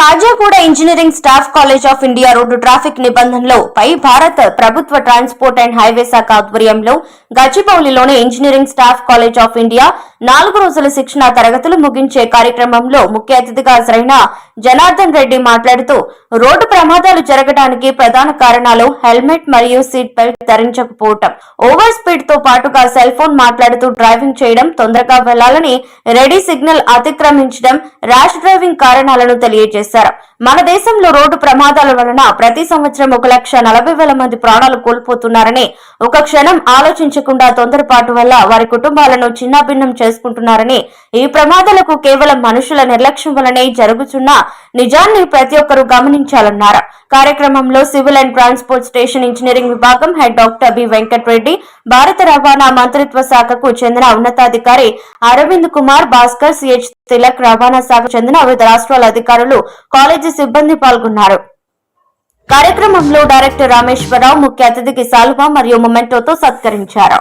Kajaguda engineering staff college of India road traffic నిబంధనలు పై భారత ప్రభుత్వ ట్రాన్స్పోర్ట్ అండ్ హైవే శాఖ ఆధ్వర్యంలో గచ్చిబౌలిలోని engineering staff college of India నాలుగు రోజుల శిక్షణ తరగతులు ముగించే కార్యక్రమంలో ముఖ్య అతిథిగా హాజరైన జనార్దన్ రెడ్డి మాట్లాడుతూ రోడ్డు ప్రమాదాలు జరగడానికి ప్రధాన కారణాలు హెల్మెట్ మరియు సీట్ బెల్ట్ ధరించకపోవటం. ఓవర్ స్పీడ్తో పాటుగా సెల్ ఫోన్ మాట్లాడుతూ డ్రైవింగ్ చేయడం తొందరగా వెళ్ళాలని రెడీ సిగ్నల్ అతిక్రమించడం ర్యాష్ డ్రైవింగ్ కారణాలను తెలియజేశారు. మన దేశంలో రోడ్డు ప్రమాదాల వలన ప్రతి సంవత్సరం ఒక లక్ష నలభై వేల మంది ప్రాణాలు కోల్పోతున్నారని ఒక క్షణం ఆలోచించకుండా తొందరపాటు వల్ల వారి కుటుంబాలను చిన్నాభిన్నం చేసుకుంటున్నారని. ఈ ప్రమాదాలకు కేవలం మనుషుల నిర్లక్ష్యం వలనే జరుగుతున్న నిజాన్ని ప్రతి ఒక్కరూ గమనించాలన్నారు. కార్యక్రమంలో civil and transport station engineering విభాగం హెడ్ డాక్టర్ బి వెంకటరెడ్డి భారత రవాణా మంత్రిత్వ శాఖకు చెందిన ఉన్నతాధికారి అరవింద్ కుమార్ భాస్కర్ సిహెచ్ తిలక్ రవాణా శాఖకు చెందిన వివిధ రాష్ట్రాల అధికారులు కాలేజీ సిబ్బంది పాల్గొన్నారు. కార్యక్రమంలో డైరెక్టర్ రామేశ్వరరావు ముఖ్య అతిథికి సాల్వా మరియు మొమెంటోతో సత్కరించారు.